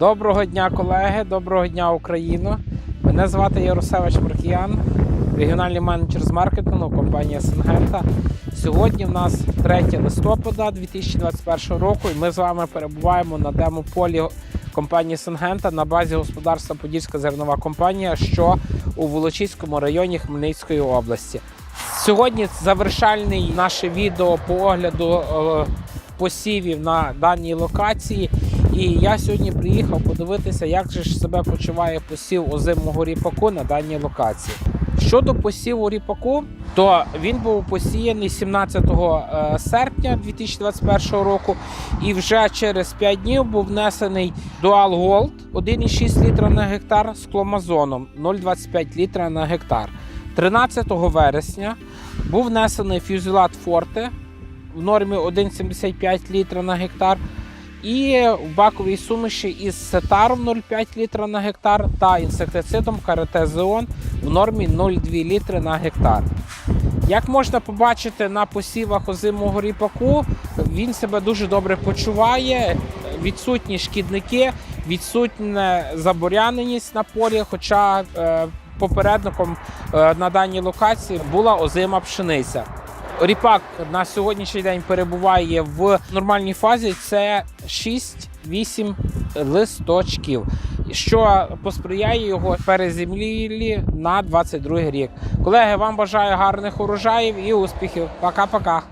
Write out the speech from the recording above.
Доброго дня, колеги, доброго дня, Україно. Мене звати Ярусевич Маркіян, регіональний менеджер з маркетингу компанії Сингента. Сьогодні в нас 3 листопада 2021 року, і ми з вами перебуваємо на демо-полі компанії Сингента на базі господарства Подільська зернова компанія, що у Волочиському районі Хмельницької області. Сьогодні завершальний наше відео по огляду е, посівів на даній локації. І я сьогодні приїхав подивитися, як же ж себе почуває посів озимого ріпаку на даній локації. Щодо посіву ріпаку, то він був посіяний 17 е, серпня 2021 року, і вже через 5 днів був внесений Dual Gold 1,6 літра на гектар з кломазоном 0,25 літра на гектар. 13 вересня був внесений фюзелат Форте в нормі 1,75 літра на гектар. І в баковій суміші із сетаром 0,5 літра на гектар та інсектицидом карате Зеон в нормі 0,2 літри на гектар. Як можна побачити на посівах озимого ріпаку, він себе дуже добре почуває, відсутні шкідники, відсутня заборяненість на полі, хоча е, попередником е, на даній локації була озима пшениця. Ріпак на сьогоднішній день перебуває в нормальній фазі. Це 6-8 листочків, що посприяє його переземлілі на 22 рік. Колеги, вам бажаю гарних урожаїв і успіхів. Пока-пока.